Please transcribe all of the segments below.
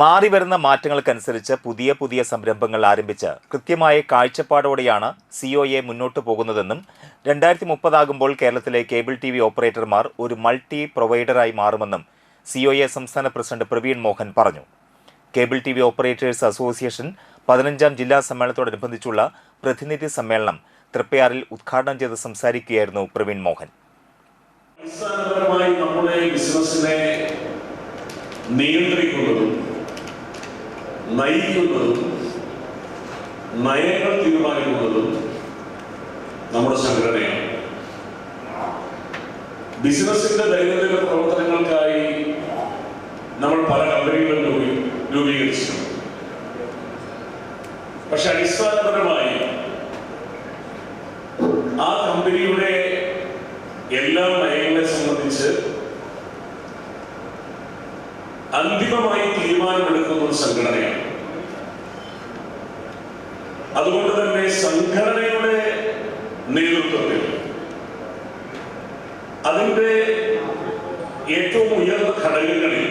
മാറി വരുന്ന മാറ്റങ്ങൾക്കനുസരിച്ച് പുതിയ പുതിയ സംരംഭങ്ങൾ ആരംഭിച്ച് കൃത്യമായ കാഴ്ചപ്പാടോടെയാണ് സി ഒ എ മുന്നോട്ട് പോകുന്നതെന്നും രണ്ടായിരത്തി മുപ്പതാകുമ്പോൾ കേരളത്തിലെ കേബിൾ ടി വി ഓപ്പറേറ്റർമാർ ഒരു മൾട്ടി പ്രൊവൈഡറായി മാറുമെന്നും സി ഒ എ സംസ്ഥാന പ്രസിഡന്റ് പ്രവീൺ മോഹൻ പറഞ്ഞു. Cable T V operators association പതിനഞ്ചാം ജില്ലാ സമ്മേളനത്തോടനുബന്ധിച്ചുള്ള പ്രതിനിധി സമ്മേളനം തൃപ്പയാറിൽ ഉദ്ഘാടനം ചെയ്ത് സംസാരിക്കുകയായിരുന്നു പ്രവീൺ മോഹൻ. നമ്മുടെ ബിസിനസ്സിനെ നിയന്ത്രിക്കുന്നതും നയിക്കുന്നതും നയങ്ങൾ തീരുമാനിക്കുന്നതും നമ്മുടെ സംഘടനയാണ്. ബിസിനസിന്റെ ദൈനംദിന പ്രവർത്തനങ്ങൾക്കായി നമ്മൾ പല കമ്പനികളും രൂപീകരിച്ചിട്ടുണ്ട്. രൂപീകരിച്ചു പക്ഷെ അടിസ്ഥാനപരമായി ആ കമ്പനിയുടെ എല്ലാ നയങ്ങളെ സംബന്ധിച്ച് അന്തിമമായി തീരുമാനമെടുക്കുന്ന ഒരു സംഘടനയാണ്. അതുകൊണ്ട് തന്നെ സംഘടനയുടെ നേതൃത്വത്തിൽ അതിന്റെ ഏറ്റവും ഉയർന്ന ഘടകങ്ങളിൽ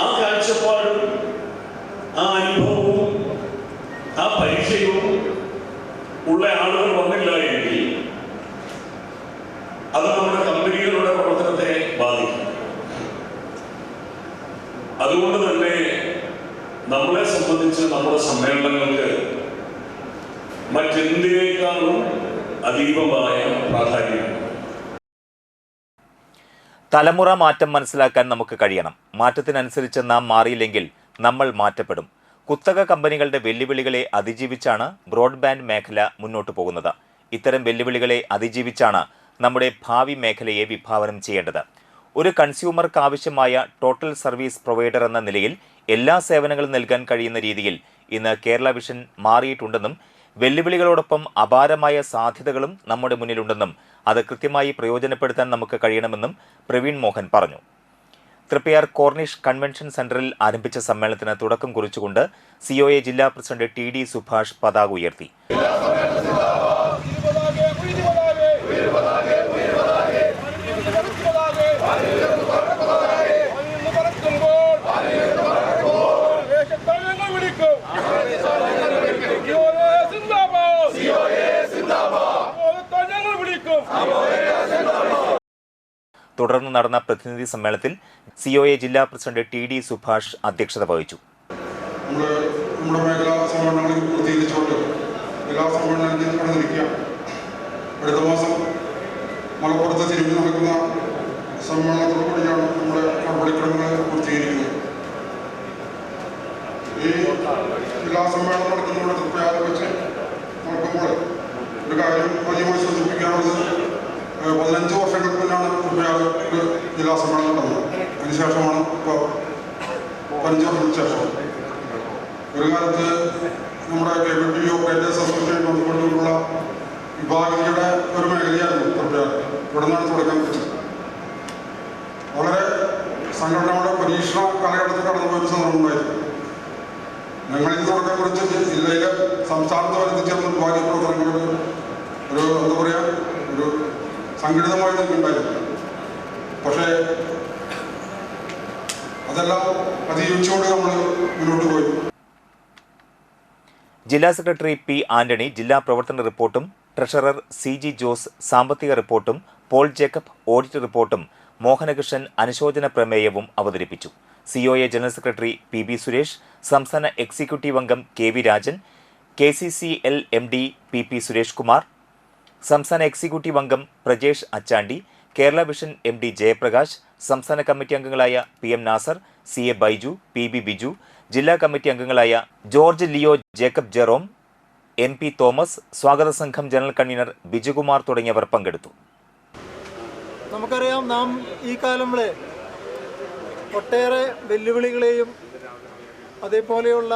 ആ കാഴ്ചപ്പാടും ആ അനുഭവവും ആ പരിചയവും ഉള്ള ആളുകൾ വന്നില്ല എങ്കിൽ അത് നമ്മുടെ കമ്പനികളുടെ പ്രവർത്തനത്തെ ബാധിക്കും. അതുകൊണ്ട് തന്നെ നമ്മുടെ സമ്മേളനങ്ങൾക്ക് മറ്റെന്തിനേക്കാളും അതീവമായ പ്രാധാന്യമാണ് തലമുറ മാറ്റം മനസ്സിലാക്കാൻ നമുക്ക് കഴിയണം. മാറ്റത്തിനനുസരിച്ച് നാം മാറിയില്ലെങ്കിൽ നമ്മൾ മാറ്റപ്പെടും. കുത്തക കമ്പനികളുടെ വെല്ലുവിളികളെ അതിജീവിച്ചാണ് ബ്രോഡ്ബാൻഡ് മേഖല മുന്നോട്ട് പോകുന്നത്. ഇത്തരം വെല്ലുവിളികളെ അതിജീവിച്ചാണ് നമ്മുടെ ഭാവി മേഖലയെ വിഭാവനം ചെയ്യേണ്ടത്. ഒരു കൺസ്യൂമർക്ക് ആവശ്യമായ ടോട്ടൽ സർവീസ് പ്രൊവൈഡർ എന്ന നിലയിൽ എല്ലാ സേവനങ്ങളും നൽകാൻ കഴിയുന്ന രീതിയിൽ ഇന്ന് കേരള വിഷൻ മാറിയിട്ടുണ്ടെന്നും വെല്ലുവിളികളോടൊപ്പം അപാരമായ സാധ്യതകളും നമ്മുടെ മുന്നിലുണ്ടെന്നും അത് കൃത്യമായി പ്രയോജനപ്പെടുത്താൻ നമുക്ക് കഴിയണമെന്നും പ്രവീൺ മോഹൻ പറഞ്ഞു. തൃപ്പയാർ കോർണിഷ് കൺവെൻഷൻ സെന്ററിൽ ആരംഭിച്ച സമ്മേളനത്തിന് തുടക്കം കുറിച്ചുകൊണ്ട് സിഒഎ ജില്ലാ പ്രസിഡന്റ് ടി ഡി സുഭാഷ് പതാക ഉയർത്തി. തുടർന്ന് നടന്ന പ്രതിനിധി സമ്മേളനത്തിൽ സി ഒ എ ജില്ലാ പ്രസിഡന്റ് ടി ഡി സുഭാഷ് അധ്യക്ഷത വഹിച്ചു. അടുത്ത മാസം മലപ്പുറത്ത് തിരിഞ്ഞു നടക്കുന്ന സമ്മേളനത്തോടു കൂടിയാണ് നമ്മുടെ നടപടിക്രമങ്ങൾ അതിനുശേഷമാണ് ഇപ്പോൾ വർഷത്തിന് ശേഷം. ഒരു കാലത്ത് നമ്മുടെ cable T V operators association ബന്ധപ്പെട്ടുള്ള വിഭാഗീയയുടെ ഒരു മേഖലയായിരുന്നു തൊട്ടുകാർ ഇവിടെ നിന്നാണ് തുടങ്ങാൻ വെച്ചത് വളരെ സംഘടനയുടെ പരീക്ഷണ കാലഘട്ടത്തിൽ കടന്നുപോയ സന്ദർഭം സന്ദർഭമുണ്ടായിരുന്നു ഞങ്ങളിത് തുടക്കം കുറിച്ച് ജില്ലയിലെ സംസ്ഥാനത്ത് വരുത്തിച്ചേർന്ന വിഭാഗീയ പ്രവർത്തനങ്ങൾ ഒരു എന്താ പറയുക ഒരു സംഘടിതമായി നിൽക്കുന്നുണ്ടായിരുന്നു പക്ഷേ നമ്മൾ ജില്ലാ സെക്രട്ടറി പി ആന്റണി ജില്ലാ പ്രവർത്തന റിപ്പോർട്ടും ട്രഷറർ സി ജി ജോസ് സാമ്പത്തിക റിപ്പോർട്ടും പോൾ ജേക്കബ് ഓഡിറ്റ് റിപ്പോർട്ടും മോഹനകൃഷ്ണൻ അനുശോചന പ്രമേയവും അവതരിപ്പിച്ചു. COA general secretary P B Suresh സംസ്ഥാന എക്സിക്യൂട്ടീവ് അംഗം K V Rajan K C C L M D P P Suresh Kumar സംസ്ഥാന എക്സിക്യൂട്ടീവ് അംഗം Prajesh Achandi Kerala Vision M D Jayaprakash സംസ്ഥാന committee അംഗങ്ങളായ P M Nasar C A Baiju P B Biju ജില്ലാ committee അംഗങ്ങളായ George Leo Jacob Jerome M P Thomas സ്വാഗത സംഘം general convener Bijukumar തുടങ്ങിയവർ പങ്കെടുത്തു. നമുക്കറിയാം നാം ഈ കാലങ്ങളെ ഒട്ടേറെ വെല്ലുവിളികളെയും അതേപോലെയുള്ള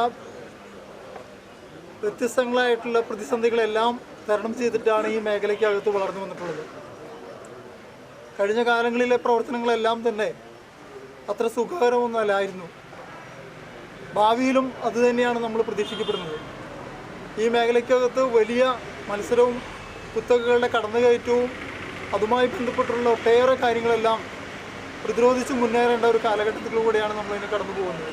വ്യത്യസ്തങ്ങളായിട്ടുള്ള പ്രതിസന്ധികളെല്ലാം തരണം ചെയ്തിട്ടാണ് ഈ മേഖലയ്ക്കകത്ത് വളർന്നു വന്നിട്ടുള്ളത്. കഴിഞ്ഞ കാലങ്ങളിലെ പ്രവർത്തനങ്ങളെല്ലാം തന്നെ അത്ര സുഖകരമൊന്നുമല്ലായിരുന്നു. ഭാവിയിലും അതുതന്നെയാണ് നമ്മൾ പ്രതീക്ഷിക്കപ്പെടുന്നത്. ഈ മേഖലയ്ക്കകത്ത് വലിയ മത്സരവും കുത്തകകളുടെ കടന്നുകയറ്റവും അതുമായി ബന്ധപ്പെട്ടുള്ള ഒട്ടേറെ കാര്യങ്ങളെല്ലാം പ്രതിരോധിച്ച് മുന്നേറേണ്ട ഒരു കാലഘട്ടത്തിലൂടെയാണ് നമ്മളിനി കടന്നു പോകുന്നത്